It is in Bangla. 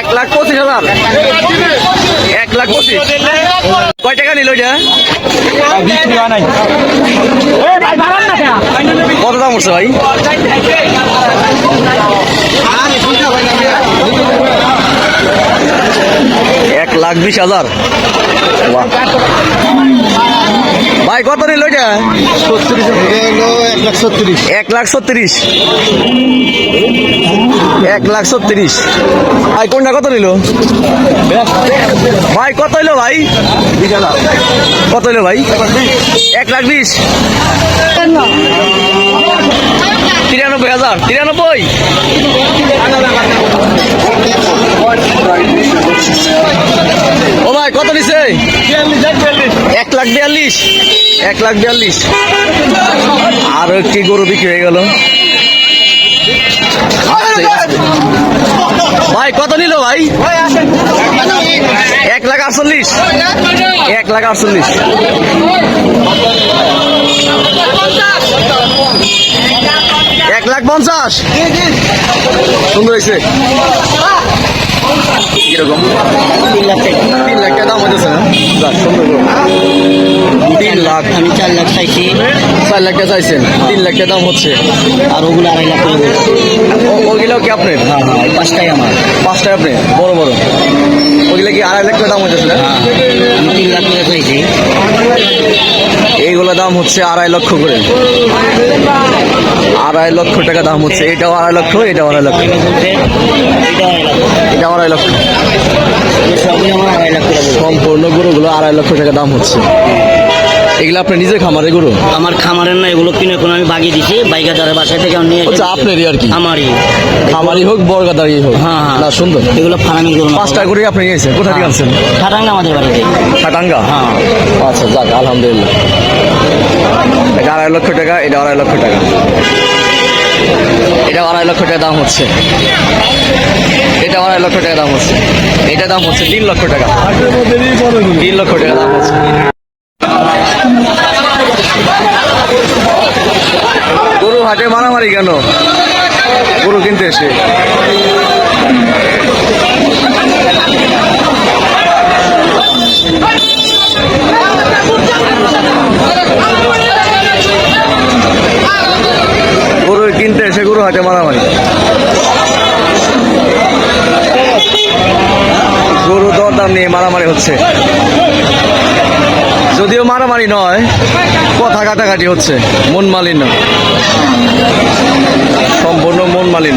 এক লাখ পঁচিশ হাজার। এক লাখ পঁচিশ। কয় টাকা নিল কত দাম উঠছে ভাই? এক লাখ বিশ হাজার। ভাই কত নিল এটা এক লাখ ছত্রিশ। এক লাখ ছত্রিশ। ভাই কোনটা কত নিল? ভাই কত হইল ভাই? কত হইল ভাই? এক লাখ বিশ। তিরানব্বই হাজার। তিরানব্বই। ও ভাই কত নিছে? লাখ বিয়াল্লিশ। এক লাখ বিয়াল্লিশ। আরও একটি গরু বিক্রি হয়ে গেল। ভাই, কত নিল ভাই? এক লাখ আটচল্লিশ। এক লাখ আটচল্লিশ। এক লাখ পঞ্চাশ। সুন্দর হয়েছে। কীরকম? তিন লাখ তিন লাখ টাকা না। সুন্দর লাখ। আমি চার লাখ চাইছি। চার লাখ টাকা চাইছেন তিন লাখ দাম হচ্ছে। আর ওগুলো আড়াই লাখ ওগুলো কি আপনার? হ্যাঁ হ্যাঁ পাঁচটাই আমার। পাঁচটা আপনি বড় বড়। ওগুলো কি আড়াই লাখ টাকা দাম হইতেছে? না আমি তিন লাখ করে চাইছি। এইগুলো দাম হচ্ছে আড়াই লক্ষ করে। আড়াই লক্ষ টাকা দাম হচ্ছে। এটাও আড়াই লক্ষ এটাও আড়াই লক্ষ। এগুলো বলতে এটা আড়াই লক্ষ। সম্পূর্ণ গরুগুলো আড়াই লক্ষ টাকা দাম হচ্ছে। এগুলো আপনি নিজে খামারে গরু? আমার খামারের না এগুলো কিনে কোনো আমি বাগিয়ে দিছি বাইকা দ্বারা বাসায় থেকে নিয়ে এসেছি। আপনারই আর কি? আমারই। খামারি হোক বর্গাদারি হোক। হ্যাঁ, হ্যাঁ। না সুন্দর। এগুলো ফার্মিং করুন পাঁচটা করে আপনি নিয়েছেন কোথা থেকে আনছেন? খাটাঙ্গা আমাদের বাড়িতে। খাটাঙ্গা হ্যাঁ। আচ্ছা যাক আলহামদুলিল্লাহ। এটা আড়াই লক্ষ টাকা এটা আড়াই লক্ষ টাকা। এটা আড়াই লক্ষ টাকা দাম হচ্ছে। এটা আড়াই লক্ষ টাকা দাম হচ্ছে। এটা দাম হচ্ছে তিন লক্ষ টাকা। তিন লক্ষ টাকা দাম হচ্ছে গরু হাটে মারামারি কেন? গরু কিনতে এসে। গরু কিনতে এসে গরু হাটে মারামারি। গরু দরদাম নিয়ে মারামারি হচ্ছে। যদিও মারামারি নয়, কথা কাটাকাটি হচ্ছে, মন মালিন্য। বলেন